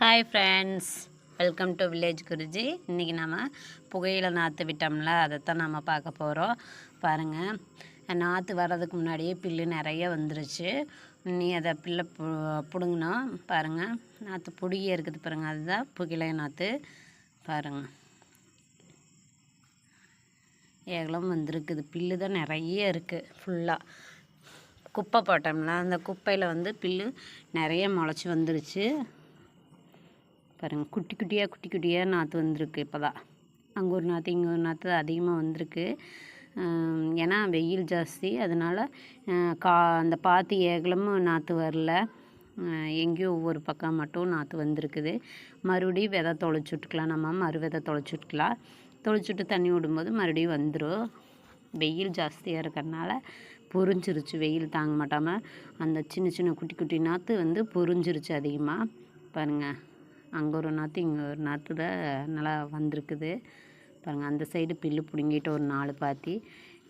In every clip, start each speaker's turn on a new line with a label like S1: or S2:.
S1: Hi friends welcome to village Guruji இன்றைக்கி நம்ம புகையில நாற்று விட்டோம்ல அதைத்தான் நம்ம பார்க்க போகிறோம் பாருங்கள் நாற்று வர்றதுக்கு முன்னாடியே பில்லு நிறைய வந்துருச்சு. நீ அதை பில்லை பு பிடுங்கணும் பாருங்கள் நாற்று பிடியே இருக்குது பாருங்கள் அதுதான் புகையிலை நாற்று பாருங்கள் ஏகலம் வந்திருக்குது. பில்லு தான் நிறைய இருக்குது ஃபுல்லாக குப்பை போட்டோம்ல அந்த குப்பையில் வந்து பில்லு நிறைய முளைச்சி வந்துருச்சு. பாருங்கள் குட்டி குட்டியாக குட்டி குட்டியாக நாற்று வந்திருக்கு இப்போ தான் அங்கே ஒரு நாற்று இங்கே ஒரு நாற்று அதிகமாக வந்திருக்கு. ஏன்னா வெயில் ஜாஸ்தி அதனால் கா அந்த பாத்தி ஏகலமும் நாற்று வரல. எங்கேயோ ஒவ்வொரு பக்கம் மட்டும் நாற்று வந்திருக்குது. மறுபடியும் விதை தொலைச்சி விட்டுக்கலாம் நம்ம மறு விதை தொலைச்சி விட்டுக்கலாம். தொலைச்சி விட்டு தண்ணி விடும்போது மறுபடியும் வந்துடும் வெயில் ஜாஸ்தியாக இருக்கிறனால பொறிஞ்சிருச்சு வெயில் தாங்க மாட்டாமல் அந்த சின்ன சின்ன குட்டி குட்டி நாற்று வந்து பொறிஞ்சிருச்சு அதிகமாக பாருங்கள் அங்கே ஒரு நாற்று இங்கே ஒரு நாற்று தான் நல்லா வந்திருக்குது. பாருங்கள் அந்த சைடு பில்லு பிடுங்கிட்டு ஒரு நாலு பாத்தி.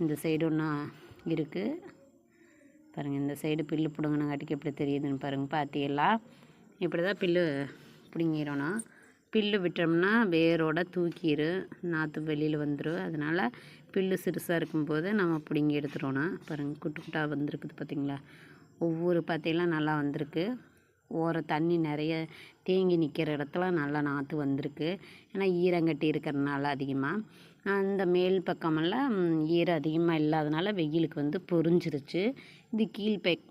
S1: இந்த சைடு ஒன்றா இருக்குது பாருங்கள் இந்த சைடு பில்லு பிடுங்கினங்காட்டிக்கு எப்படி தெரியுதுன்னு பாருங்கள் பாத்தியெல்லாம் இப்படி தான் பில்லு பிடுங்கிடணும். பில்லு விட்டோம்னா வேரோட தூக்கிடும் நாற்று வெளியில் வந்துடும் அதனால் பில்லு சிறுசாக இருக்கும்போது நம்ம பிடுங்கி எடுத்துடணும். பாருங்கள் குட்டு குட்டாக வந்திருக்குது பார்த்தீங்களா ஒவ்வொரு பாத்தியெல்லாம் நல்லா வந்திருக்கு. ஓர தண்ணி நிறைய தேங்கி நிற்கிற இடத்துல நல்லா நாற்று வந்திருக்கு. ஏன்னா ஈரங்கட்டி இருக்கிறதுனால அதிகமாக அந்த மேல் பக்கமெல்லாம் ஈரம் அதிகமாக இல்லாதனால வெயிலுக்கு வந்து பொரிஞ்சிருச்சு. இது கீழ் பெக்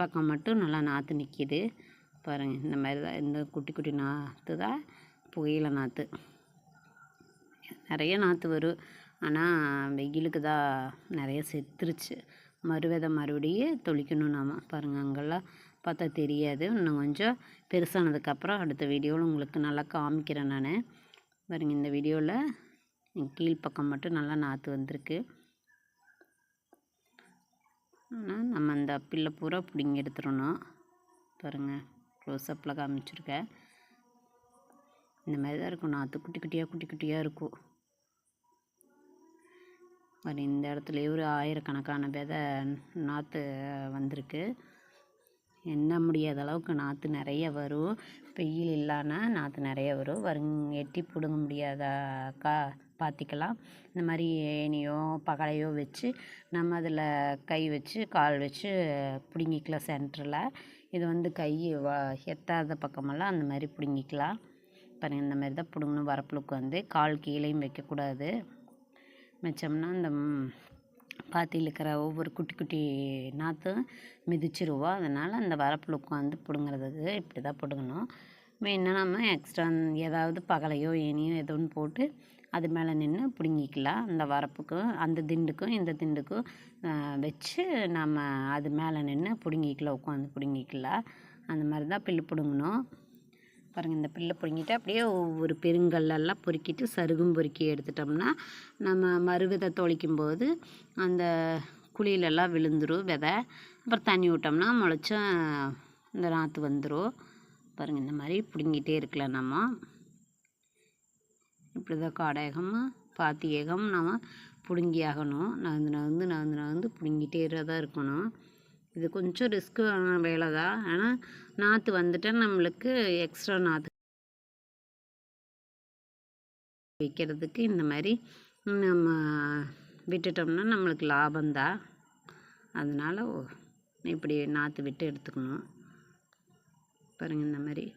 S1: பக்கம் மட்டும் நல்லா நாற்று நிற்கிது பாருங்கள் இந்த மாதிரி தான் இந்த குட்டி குட்டி நாற்று தான் புகையில நாற்று நிறைய நாற்று வரும். ஆனால் வெயிலுக்கு தான் நிறைய செத்துருச்சு. மறுவிதை மறுபடியும் தொளிக்கணும் நாம். பாருங்கள் அங்கெல்லாம் பார்த்தா தெரியாது. இன்னும் கொஞ்சம் பெருசானதுக்கப்புறம் அடுத்த வீடியோவில் உங்களுக்கு நல்லா காமிக்கிறேன் நான். பாருங்க இந்த வீடியோவில் கீழ்ப்பக்கம் மட்டும் நல்லா நாற்று வந்திருக்கு. ஆனால் நம்ம அந்த பில்லை பூரா பிடுங்கி எடுத்துடணும். பாருங்கள் க்ளோஸ்அப்பில் காமிச்சிருக்கேன் இந்த மாதிரி தான் இருக்கும். நாற்று குட்டி குட்டியாக குட்டி குட்டியாக இருக்கும். பாரு இந்த இடத்துலையே ஒரு ஆயிரக்கணக்கான விதை நாற்று வந்திருக்கு. எண்ண முடியாத அளவுக்கு நாற்று நிறைய வரும். வெயில் இல்லைன்னா நாற்று நிறைய வரும். வருங் எட்டி பிடுங்க முடியாத கா பார்த்திக்கலாம் இந்த மாதிரி ஏனியோ பகலையோ வச்சு நம்ம அதில் கை வச்சு கால் வச்சு பிடுங்கிக்கலாம் சென்டரில். இது வந்து கை வ எத்தாத பக்கமெல்லாம் அந்த மாதிரி பிடுங்கிக்கலாம். பாருங்க இந்த மாதிரி தான் பிடுங்கணும். வரப்புளுக்கு வந்து கால் கீழேயும் வைக்கக்கூடாது. மிச்சம்னா இந்த பாத்தியில் இருக்கிற ஒவ்வொரு குட்டி குட்டி நாற்றும் மிதிச்சிருவோம் அதனால் அந்த வரப்பில் உட்காந்து பிடுங்குறதுக்கு இப்படி தான் பிடுங்கணும். மெயினாக நம்ம எக்ஸ்ட்ரா ஏதாவது பகலையோ ஏனியோ ஏதோ ஒன்று போட்டு அது மேலே நின்று பிடுங்கிக்கலாம். அந்த வரப்புக்கும் அந்த திண்டுக்கும் இந்த திண்டுக்கும் வச்சு நம்ம அது மேலே நின்று பிடுங்கிக்கலாம் உட்காந்து பிடுங்கிக்கலாம். அந்த மாதிரி தான் பில்லு பிடுங்கணும். பாருங்கள் இந்த பில்லை பிடுங்கிட்டு அப்படியே ஒவ்வொரு பெருங்கல்லெல்லாம் பொறுக்கிட்டு சருகும் பொறுக்கி எடுத்துட்டோம்னா நம்ம மறுவிதை தொளிக்கும் போது அந்த குழியிலெல்லாம் விழுந்துடும் விதை. அப்புறம் தண்ணி விட்டோம்னா முளைச்சும் இந்த நாற்று வந்துடும் பாருங்கள் இந்த மாதிரி பிடுங்கிட்டே இருக்கலாம் நம்ம. இப்படி தான் காடேகமாக பாத்தி ஏகம் நம்ம பிடுங்கி ஆகணும் நகர்ந்து நகர்ந்து நகர்ந்து நகர்ந்து பிடுங்கிட்டே தான் இருக்கணும். இது கொஞ்சம் ரிஸ்க்கான வேலை தான். ஆனால் நாற்று வந்துட்டால் நம்மளுக்கு எக்ஸ்ட்ரா நாற்று வைக்கிறதுக்கு இந்த மாதிரி நம்ம விட்டுட்டோம்னா நம்மளுக்கு லாபம்தான் அதனால் ஓ- இப்படி நாற்று விட்டு எடுத்துக்கணும். பாருங்கள் இந்த மாதிரி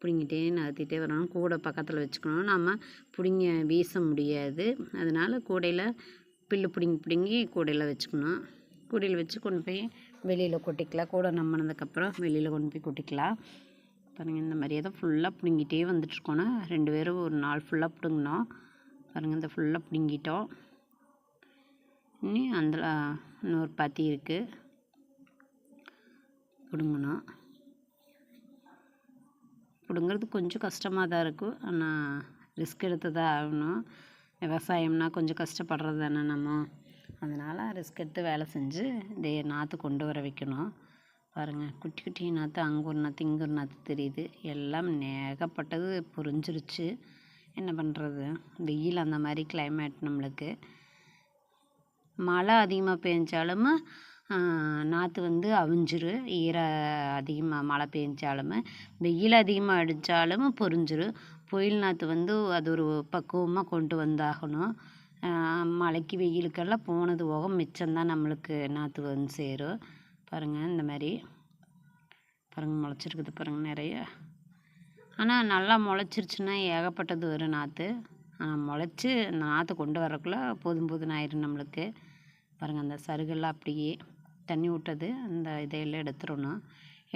S1: பிடுங்கிட்டே நகர்த்திட்டே வரணும். கூடை பக்கத்தில் வச்சுக்கணும். நம்ம பிடுங்க வீச முடியாது. அதனால் கூடையில் பில்லு பிடுங்கி பிடுங்கி கூடையில் வச்சுக்கணும். கூடையில் வச்சு கொண்டு போய் வெளியில் கொட்டிக்கலாம் கூட நம்மனதுக்கப்புறம் வெளியில் கொண்டு போய் கொட்டிக்கலாம் பாருங்கள் இந்த மாதிரியே தான் ஃபுல்லாக பிடுங்கிட்டே வந்துட்டுருக்கோன்னா ரெண்டு பேரும் ஒரு நாள் ஃபுல்லாக பிடுங்கினோம் பாருங்கள் இந்த ஃபுல்லாக பிடுங்கிட்டோம் இன்னும் அந்த இன்னொரு பாத்தி இருக்குது பிடுங்கணும் பிடுங்கிறது கொஞ்சம் கஷ்டமாக தான் இருக்கும். ஆனால் ரிஸ்க் எடுத்து தான் ஆகணும். விவசாயம்னா கொஞ்சம் கஷ்டப்படுறது தானே நம்ம. அதனால் ரிஸ்க் எடுத்து வேலை செஞ்சு இந்த நாற்று கொண்டு வர வைக்கணும். பாருங்கள் குட்டி குட்டி நாற்று அங்கே ஒரு நாற்று இங்கே ஒரு நாற்று தெரியுது. எல்லாம் ஏகப்பட்டது புரிஞ்சிருச்சு. என்ன பண்ணுறது வெயில் அந்த மாதிரி கிளைமேட் நம்மளுக்கு. மழை அதிகமாக பெஞ்சாலும் நாற்று வந்து அவிஞ்சிரு ஈர அதிகமாக மழை பெஞ்சாலும் வெயில் அதிகமாக அடித்தாலும் பொரிஞ்சிரும். புயல் நாற்று வந்து அது ஒரு பக்குவமாக கொண்டு வந்தாகணும். மழைக்கு வெயிலுக்கெல்லாம் போனது போக மிச்சம்தான் நம்மளுக்கு நாற்று வந்து சேரும். பாருங்கள் இந்த மாதிரி. பாருங்கள் முளைச்சிருக்குது பாருங்கள் நிறையா. ஆனால் நல்லா முளைச்சிருச்சுன்னா ஏகப்பட்டது வரும் நாற்று ஆனால் முளைச்சி அந்த நாற்று கொண்டு வரக்குள்ளே போதும் போதும் ஆயிரும் நம்மளுக்கு. பாருங்கள் அந்த சருகெல்லாம் அப்படியே தண்ணி விட்டது. அந்த இதையெல்லாம் எடுத்துடணும்.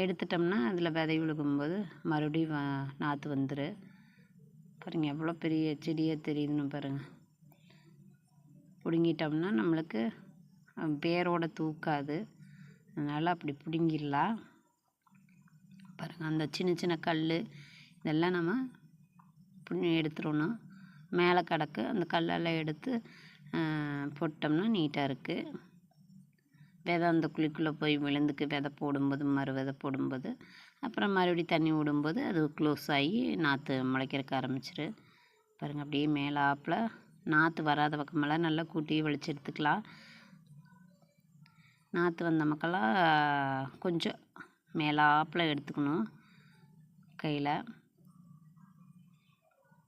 S1: எடுத்துட்டோம்னா அதில் விதை விழுகும்போது மறுபடியும் நாற்று வந்துடும் பாருங்கள் எவ்வளோ பெரிய செடியாக தெரியுதுன்னு பாருங்கள் பிடுங்கிட்டோம்னா நம்மளுக்கு அஹ், தூக்காது. அதனால் அப்படி பிடுங்கிடலாம். பாருங்கள் அந்த சின்ன சின்ன கல் இதெல்லாம் நம்ம புண்ணி எடுத்துடணும். மேலே கிடக்கு அந்த கல்லெல்லாம் எடுத்து போட்டோம்னா நீட்டாக இருக்குது விதை அந்த குழிக்குள்ளே போய் விழுந்துக்கு விதை போடும்போது மறு விதை போடும்போது அப்புறம் மறுபடியும் தண்ணி விடும்போது அது க்ளோஸ் ஆகி நாற்று முளைக்கிறக்க ஆரம்பிச்சிரு பாருங்கள் அப்படியே மேலாப்பில் நாற்று வராத பக்கமெல்லாம் நல்லா கூட்டி வலிச்சு எடுத்துக்கலாம். நாற்று வந்த மக்களாம் கொஞ்சம் மேலாப்பில் எடுத்துக்கணும் கையில்.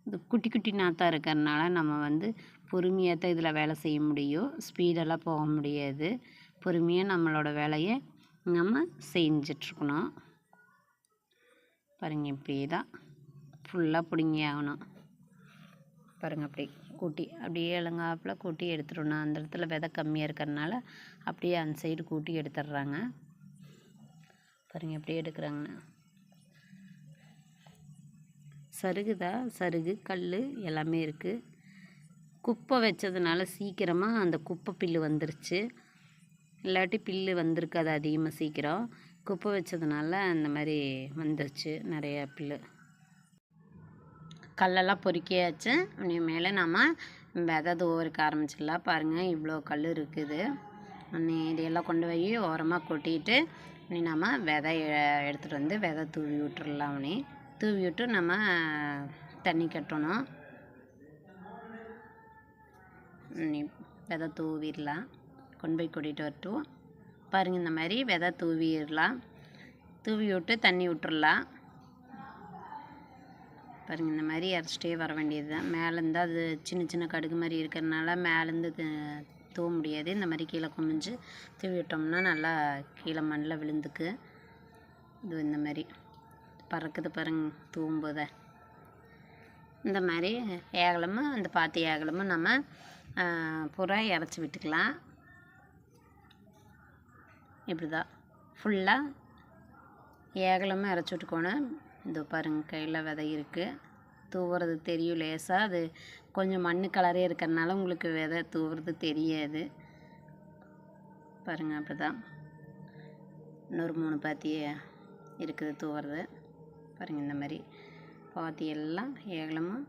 S1: இந்த குட்டி குட்டி நாற்றாக இருக்கிறதுனால நம்ம வந்து பொறுமையாக தான் இதில் வேலை செய்ய முடியும். ஸ்பீடெல்லாம் போக முடியாது. பொறுமையாக நம்மளோட வேலையை நம்ம செஞ்சிட்ருக்கணும். பாருங்கள் இப்படி தான் ஃபுல்லாக பிடுங்கி ஆகணும். பாருங்கள் அப்படி கூட்டி அப்படியே இளங்காப்பில் கூட்டி எடுத்துடணும் அந்த இடத்துல விதை கம்மியாக இருக்கிறதுனால அப்படியே அந்த சைடு கூட்டி எடுத்துடுறாங்க பாருங்கள் எப்படி எடுக்கிறாங்கண்ணா சருகுதா? சருகு கல் எல்லாமே இருக்குது குப்பை வச்சதுனால சீக்கிரமாக அந்த குப்பை பில்லு வந்துருச்சு. இல்லாட்டி பில்லு வந்திருக்காது அதிகமாக சீக்கிரம். குப்பை வச்சதுனால அந்த மாதிரி வந்துருச்சு நிறையா பில்லு. கல்லெல்லாம் பொறுக்கியாச்சு இனி மேலே நம்ம விதை தூவருக்கு ஆரம்பிச்சிடலாம். பாருங்கள் இவ்வளோ கல் இருக்குது. நீ இதையெல்லாம் கொண்டு போய் ஓரமாக கொட்டிட்டு இனி நம்ம விதை எடுத்துகிட்டு வந்து விதை தூவி விட்டுறலாம். உனி தூவி விட்டு நம்ம தண்ணி கட்டணும். நீ விதை தூவிடலாம். கொண்டு போய் கொட்டிட்டு வரட்டும். பாருங்கள் இந்த மாதிரி விதை தூவிடலாம். தூவி விட்டு தண்ணி விட்டுறலாம். பாருங்க இந்த மாதிரி இறச்சிட்டே வர வேண்டியது தான் மேலேருந்து அது சின்ன சின்ன கடுகு மாதிரி இருக்கிறதுனால மேலேருந்து தூவ முடியாது. இந்த மாதிரி கீழே குமிஞ்சு தூவி விட்டோம்னா நல்லா கீழே மண்ணில் விழுந்துக்கு. இது இந்த மாதிரி. பறக்குது பாருங்க தூவும்போதே. இந்த மாதிரி ஏகலமும் அந்த பாத்தி ஏகலமும் நம்ம புறா இறச்சி விட்டுக்கலாம். இப்படி தான் ஃபுல்லாக ஏகலமாக இறச்சி விட்டுக்கோணும். இதோ பாருங்க கையில் விதை இருக்குது தூவுறது தெரியும் லேசாக அது கொஞ்சம் மண் கலரே இருக்கிறனால உங்களுக்கு விதை தூவுறது தெரியாது. பாருங்கள் அப்படி தான் இன்னொரு மூணு பாத்தி இருக்குது தூவுறது. பாருங்கள் இந்த மாதிரி. பாத்தி எல்லாம் ஏகலமாக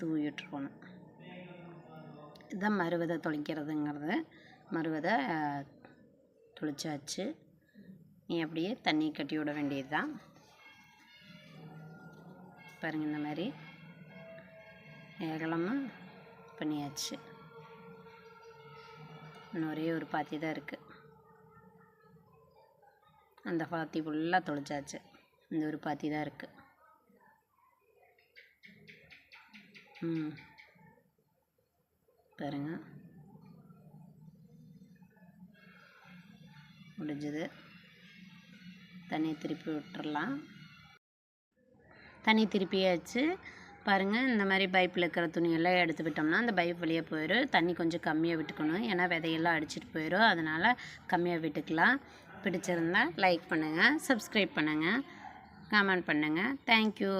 S1: தூவி இதுதான் மறுவதை தொளிக்கிறதுங்கிறது. மறுவதை தொளிச்சாச்சு. நீ அப்படியே தண்ணி கட்டி விட வேண்டியது தான் பாருங்கள் இந்த மாதிரி. ஏகலமாக பண்ணியாச்சு. இன்னும் ஒரே ஒரு பாத்தி தான் இருக்குது அந்த பாத்தி ஃபுல்லாக தொலைச்சாச்சு இந்த ஒரு பாத்தி தான் இருக்குது ம். பாருங்க. முடிஞ்சது. தண்ணியை திருப்பி விட்டுறலாம். தண்ணி திருப்பியாச்சு பாருங்கள் இந்த மாதிரி பைப்பில் இருக்கிற துணியெல்லாம் எடுத்து விட்டோம்னா அந்த பைப் வழியாக போயிடும். தண்ணி கொஞ்சம் கம்மியாக விட்டுக்கணும். ஏன்னா விதையெல்லாம் அடிச்சிட்டு போயிடும். அதனால் கம்மியாக விட்டுக்கலாம். பிடிச்சிருந்தா லைக் பண்ணுங்கள் சப்ஸ்கிரைப் பண்ணுங்கள் கமெண்ட் பண்ணுங்கள் தேங்க்யூ